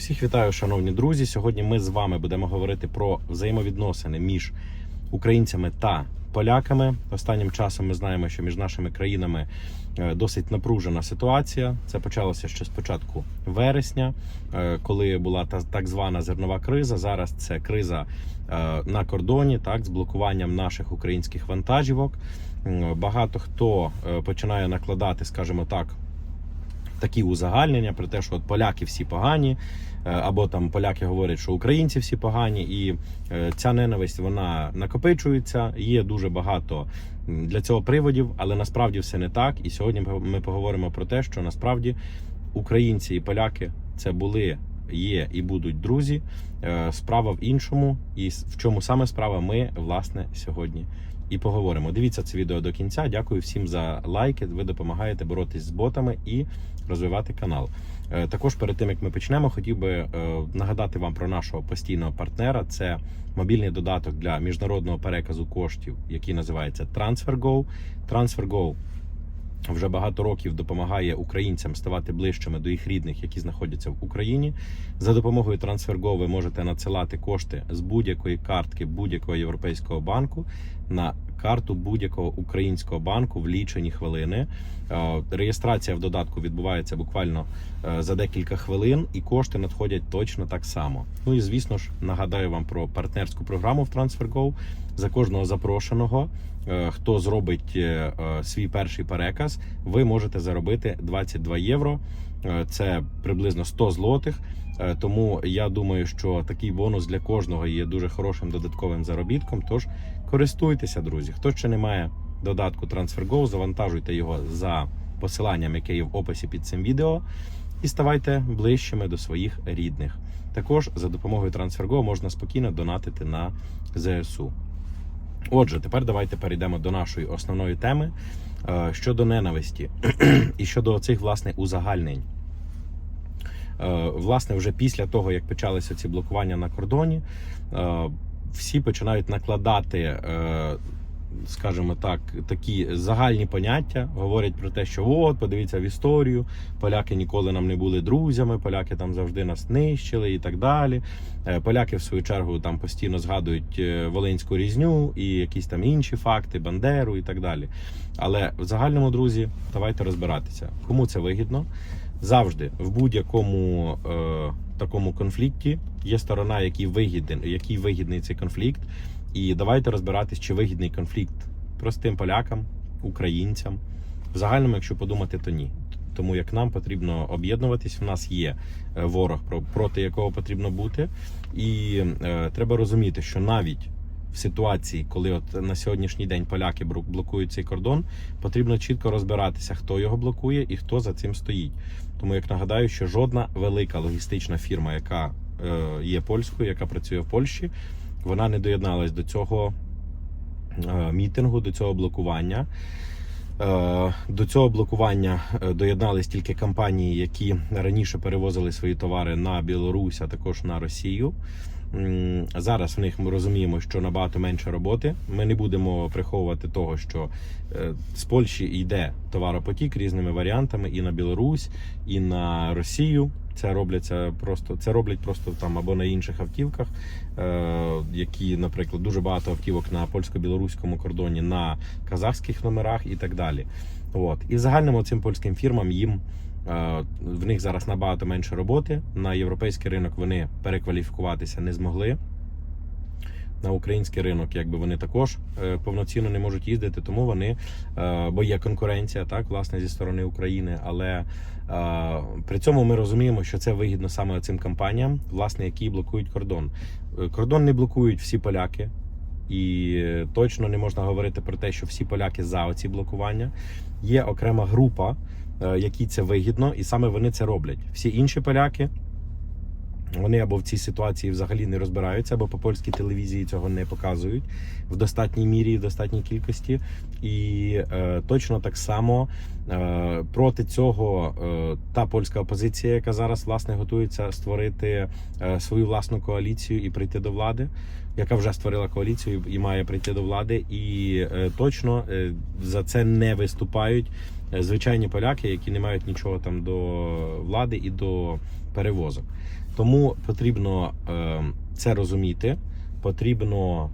Всіх вітаю, шановні друзі. Сьогодні ми з вами будемо говорити про взаємовідносини між українцями та поляками. Останнім часом ми знаємо, що між нашими країнами е, досить напружена ситуація. Це почалося ще з початку вересня, е, коли була та так звана зернова криза. Зараз це криза е, на кордоні, так з блокуванням наших українських вантажівок. Багато хто починає накладати, скажімо так, такі узагальнення про те, що от поляки всі погані, е, або там поляки говорять, що українці всі погані, і е, ця ненависть вона накопичується. Є дуже багато для цього приводів, але насправді все не так. І сьогодні ми- поговоримо про те, що насправді українці і поляки це були. Є і будуть друзі. Е, Справа в іншому, і в чому саме справа, ми власне сьогодні і поговоримо. Дивіться це відео до кінця. Дякую всім за лайки. Ви допомагаєте боротись з ботами і розвивати канал. Е, Також перед тим як ми почнемо, хотів би е, нагадати вам про нашого постійного партнера. Це мобільний додаток для міжнародного переказу коштів, який називається TransferGo. TransferGo вже багато років допомагає українцям ставати ближчими до їх рідних, які знаходяться в Україні. За допомогою TransferGo ви можете надсилати кошти з будь-якої картки будь-якого європейського банку на карту будь-якого українського банку в лічені хвилини. Е, Реєстрація в додатку відбувається буквально е, за декілька хвилин, і кошти надходять точно так само. Ну і звісно ж нагадаю вам про партнерську програму в TransferGo. За кожного запрошеного, е, хто зробить свій перший переказ, ви можете заробити 22 євро. Це приблизно 100 злотих. Тому я думаю, що такий бонус для кожного є дуже хорошим додатковим заробітком. Тож користуйтеся, друзі. Хто ще не має додатку TransferGo, завантажуйте його за посиланням, яке є в описі під цим відео, і ставайте ближчими до своїх рідних. Також за допомогою TransferGo можна спокійно донатити на ЗСУ. Отже, тепер давайте перейдемо до нашої основної теми е, щодо ненависті і щодо цих власне узагальнень. Е, Власне, вже після того, як почалися ці блокування на кордоні, е, всі починають накладати, е, скажімо так, такі загальні поняття, говорять про те, що от, подивіться в історію, поляки ніколи нам не були друзями, поляки там завжди нас нищили і так далі. Е, Поляки, в свою чергу, там постійно згадують е, Волинську різню і якісь там інші факти, Бандеру і так далі. Але в загальному, друзі, давайте розбиратися, кому це вигідно. Завжди в будь-якому е, такому конфлікті є сторона, який вигіден, який вигідний цей конфлікт. І давайте розбиратись, чи вигідний конфлікт простим полякам, українцям. В загальному, якщо подумати, то ні. Тому як нам потрібно об'єднуватись, в нас є е, ворог, про- проти якого потрібно бути, і е, треба розуміти, що навіть в ситуації, коли от на сьогоднішній день поляки блокують цей кордон, потрібно чітко розбиратися, хто його блокує і хто за цим стоїть. Тому як нагадаю, що жодна велика логістична фірма, яка е, є польською, яка працює в Польщі, вона не доєдналась до цього е, мітингу, до цього блокування. Е, До цього блокування е, доєднались тільки компанії, які раніше перевозили свої товари на Білорусь, а також на Росію. Зараз в них ми розуміємо, що набагато менше роботи. Ми не будемо приховувати того, що е, з Польщі йде товаропотік різними варіантами і на Білорусь, і на Росію. Це робляться просто це роблять просто там або на інших автівках, е, які, наприклад, дуже багато автівок на польсько-білоруському кордоні, на казахських номерах і так далі. От і в загальному цим польським фірмам їм в них зараз набагато менше роботи. На європейський ринок вони перекваліфікуватися не змогли. На український ринок, якби вони також е, повноцінно не можуть їздити, тому вони, е, бо є конкуренція, так, власне, зі сторони України. Але е, при цьому ми розуміємо, що це вигідно саме цим компаніям, власне, які блокують кордон. Е, Кордон не блокують всі поляки, і е, точно не можна говорити про те, що всі поляки за оці блокування. Є окрема група, е, якій це вигідно, і саме вони це роблять. Всі інші поляки. Вони або в цій ситуації взагалі не розбираються, або по польській телевізії цього не показують в достатній мірі, в достатній кількості. І е, точно так само е, проти цього е, та польська опозиція, яка зараз власне готується створити е, свою власну коаліцію і прийти до влади, яка вже створила коаліцію і має прийти до влади, і е, точно е, за це не виступають звичайні поляки, які не мають нічого там до влади і до перевозок. Тому потрібно е, це розуміти. Потрібно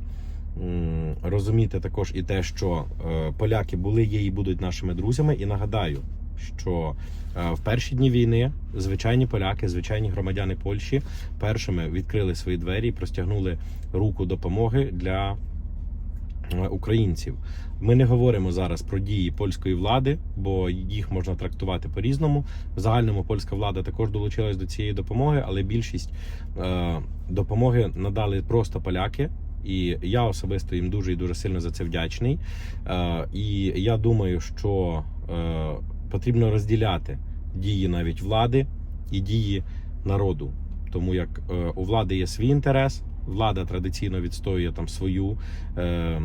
розуміти також і те, що е, поляки були, є і будуть нашими друзями. І нагадаю, що е, в перші дні війни звичайні поляки, звичайні громадяни Польщі першими відкрили свої двері і простягнули руку допомоги для е, українців. Ми не говоримо зараз про дії польської влади, бо їх можна трактувати по-різному. В загальному польська влада також долучилась до цієї допомоги, але більшість е, допомоги надали просто поляки. І я особисто їм дуже і дуже сильно за це вдячний. Е, і я думаю, що е, потрібно розділяти дії навіть влади і дії народу. Тому як е, у влади є свій інтерес, влада традиційно відстоює там свою, е,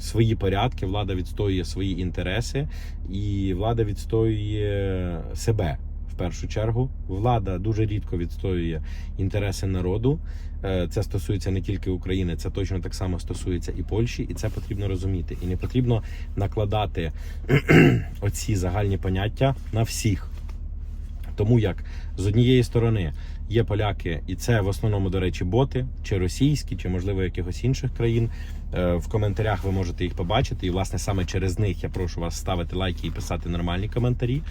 свої порядки, влада відстоює свої інтереси, і влада відстоює себе в першу чергу. Влада дуже рідко відстоює інтереси народу. Е, Це стосується не тільки України, це точно так само стосується і Польщі, і це потрібно розуміти. І не потрібно накладати оці загальні поняття на всіх. Тому як з однієї сторони є поляки, і це в основному, до речі, боти, чи російські, чи можливо якихось інших країн. Е, В коментарях ви можете їх побачити. І власне саме через них я прошу вас ставити лайки і писати нормальні коментарі.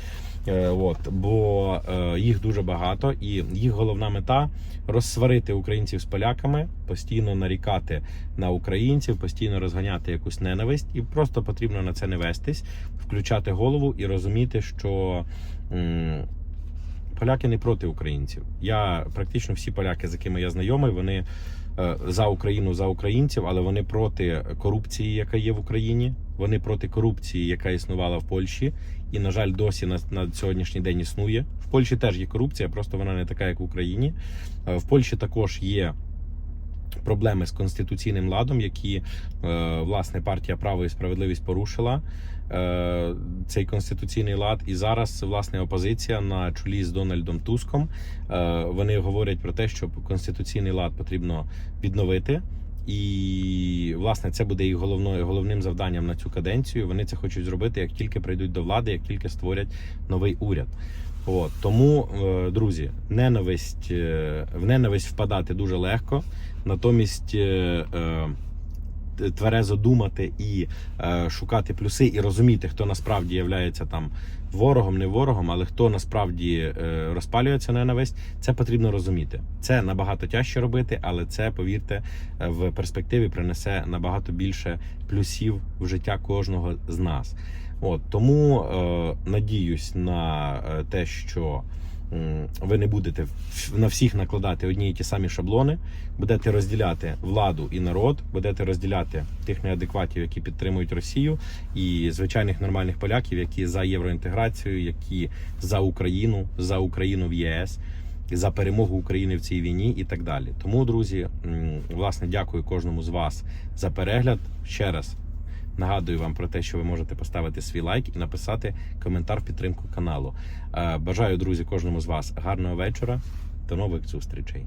Е, От бо е, їх дуже багато, і їх головна мета розсварити українців з поляками, постійно нарікати на українців, постійно розганяти якусь ненависть, і просто потрібно на це не вестись, включати голову і розуміти, що. Поляки не проти українців. Я практично всі поляки, з якими я знайомий, вони е, за Україну, за українців, але вони проти корупції, яка є в Україні. Вони проти корупції, яка існувала в Польщі, і на жаль, досі на, на сьогоднішній день існує. В Польщі теж є корупція, просто вона не така, як в Україні. Е, В Польщі також є. Проблеми з конституційним ладом, які е, власне партія право і справедливість порушила е, цей конституційний лад. І зараз власне опозиція на чолі з Дональдом Туском. Е, вони говорять про те, що конституційний лад потрібно відновити. І власне це буде їх головною головним завданням на цю каденцію. Вони це хочуть зробити, як тільки прийдуть до влади, як тільки створять новий уряд. От тому, е, друзі, ненависть е, в ненависть впадати дуже легко. Натомість е, тверезо думати і шукати плюси, і розуміти, хто насправді є там ворогом, не ворогом, але хто насправді е, розпалює ненависть, це потрібно розуміти. Це набагато тяжче робити, але це, повірте, в перспективі принесе набагато більше плюсів в життя кожного з нас. От тому е, надіюсь на е, те, що ви не будете на всіх накладати одні і ті самі шаблони, будете розділяти владу і народ, будете розділяти тих неадекватів, які підтримують Росію, і звичайних нормальних поляків, які за євроінтеграцію, які за Україну, за Україну в ЄС. За перемогу України в цій війні і так далі. Тому, друзі, власне, дякую кожному з вас за перегляд. Ще раз Нагадую вам про те, що ви можете поставити свій лайк і написати коментар в підтримку каналу. Е, Бажаю, друзі, кожному з вас гарного вечора. До нових зустрічей.